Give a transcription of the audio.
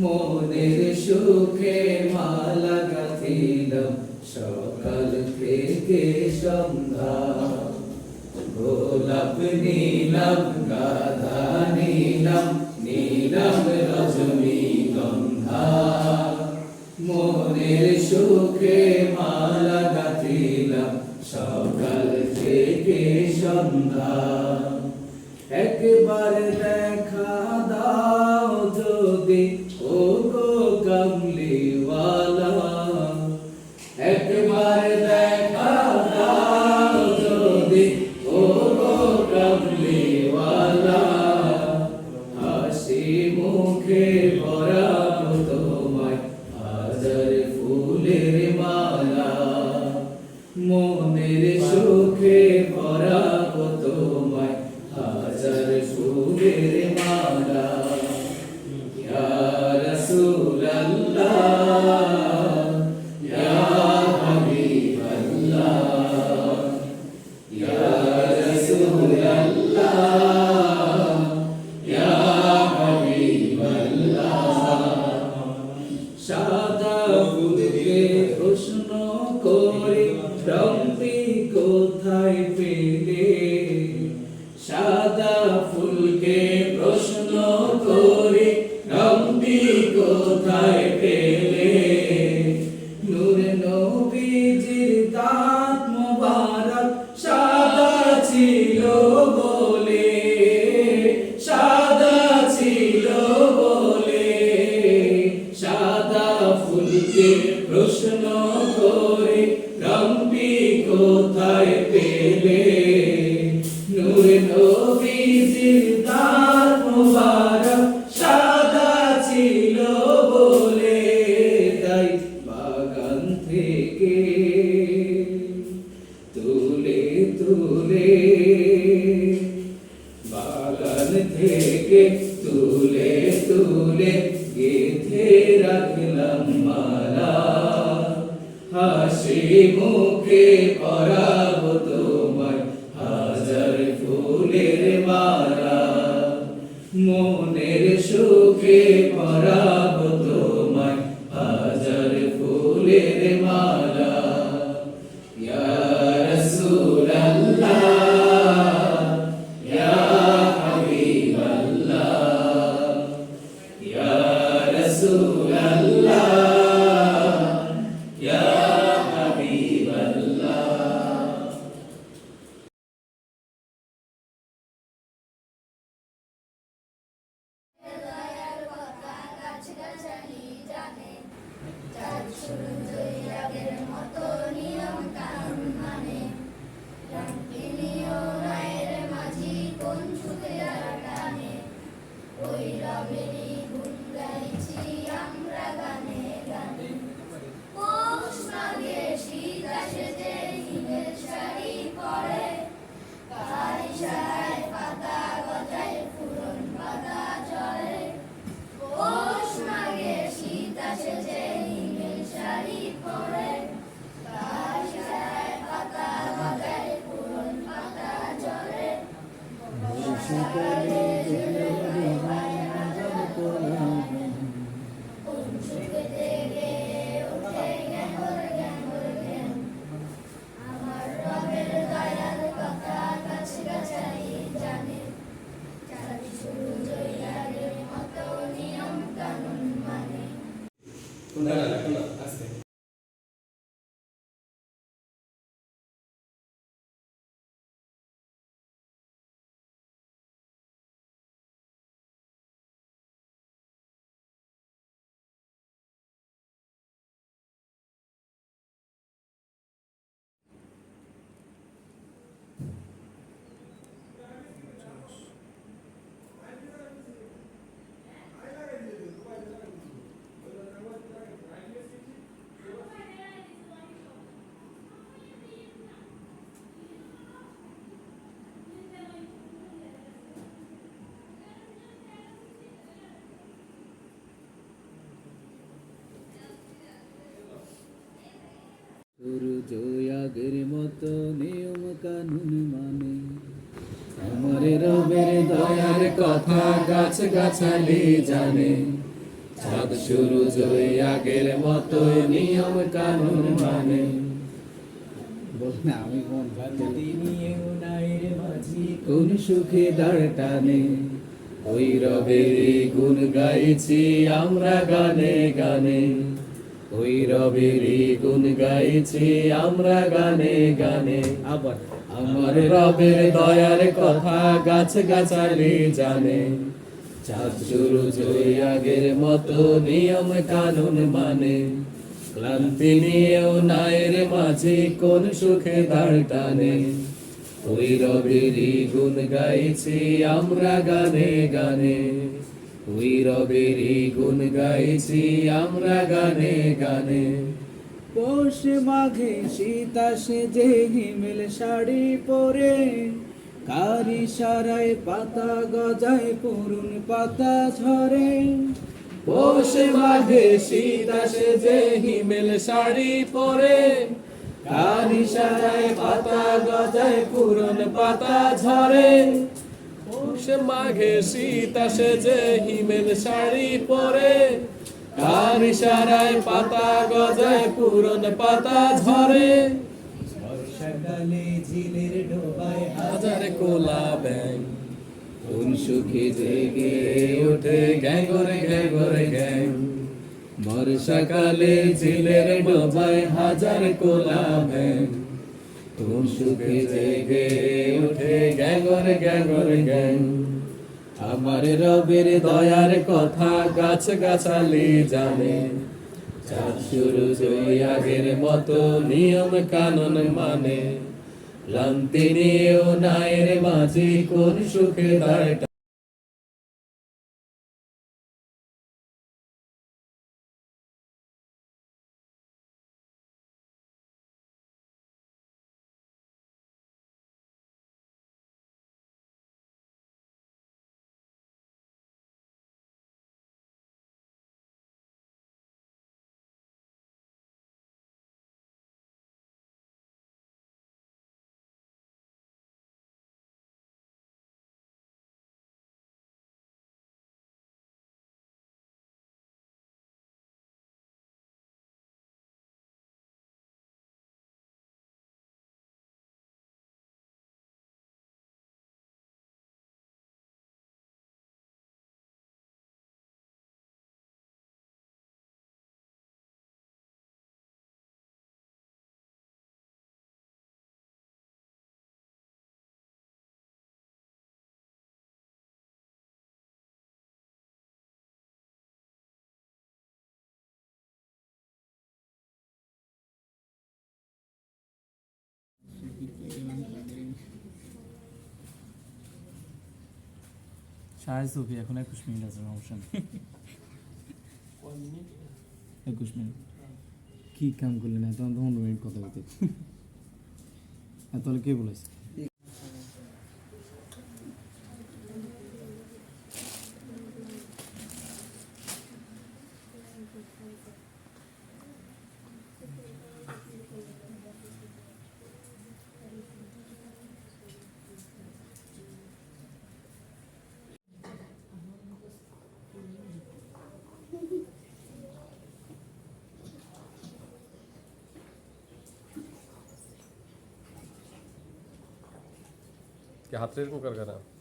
মনের সুখে মালা গাথিলাম সকাল থেকে সন্ধ্যা গোলাপ নীলাম গাধা নীলাম নীলাম মনের সুখে মালা গাথিলাম সকাল থেকে সন্ধ্যা একবার পেলে? নূর নবীজির দাঁত বলে তাই বাগান থেকে তুলে তুলে বাগান থেকে তুলে তুলে গেথে রাখলাম মালা হাসি মুখে পরাব তোমায় হাজার ফুলের মালা। মনের সুখে করাব তোমায় হাজার ফুলের মালা। আগের মতো নিয়ম কানুন মানে। আমার রবের দয়ার কথা গাছ গাছালি জানে। চাঁদ শুরু জয় আগের মতো নিয়ম কানুন মানে। বল না আমি কোন নিয়েও নাই রে মাঝি কোন সুখে দাঁড় টানে। ওই রবেরই গুণ গাইছি আমরা গানে গানে। ওই রবেরই গুণ গাইছি আমরা গানে গানে। আবার। আমার রবের দয়ার কথা গাছ গাছালি জানে। চাঁদ শুরু আগের মতো নিয়ম কানুন মানে। ক্লান্তি নিয়েও নায়ের মাঝে কোন সুখে দাঁড় টানে। ওই রবেরই গুণ গাইছি আমরা গানে গানে। ওই রবেরই গুণ গাইছি আমরা গানে গানে। পৌষ মাঘে শীত আসে যে হিমেল শাড়ি পরে কারি সারায় পাতা গজায় পুরুন পাতা ঝরে। পৌষ মাঘে শীত আসে যে হিমেল শাড়ি পরে কারি সারায় পাতা গজায় পুরন পাতা ঝরে। পৌষ মাঘে শীত আসে যে হিমেল শাড়ি পরে। কার ইশারায় পাতা গজায় পুরন পাতা ঝরে। হাজার কোলা ব্যাং কোন সুখে জেগে ওঠে গ্যাঙ্গরে গ্যাঙ্গরে গ্যাং বর্ষাকালে ঝিলের ডোবায় হাজার কোলা ব্যাং কোন সুখে জেগে উঠে গ্যাঙ্গরে গ্যাঙ্গরে, গ্যাং। আমার রবের দয়ার কথা গাছ গাছালি জানে। চাঁদ শুরু আগের মতো নিয়ম কানুন মানে। লান্তি নিয়েও নায়ের মাঝে কোন সুখে দাঁড় সাড়ে সুফি এখন একুশ মিনিট আছে সমস্যা একুশ মিনিট। কি কাম করলেন? এত পনেরো মিনিট কথা বলতে। হ্যাঁ তাহলে কে বলেছে? क्या हाथ रेल को कर रहा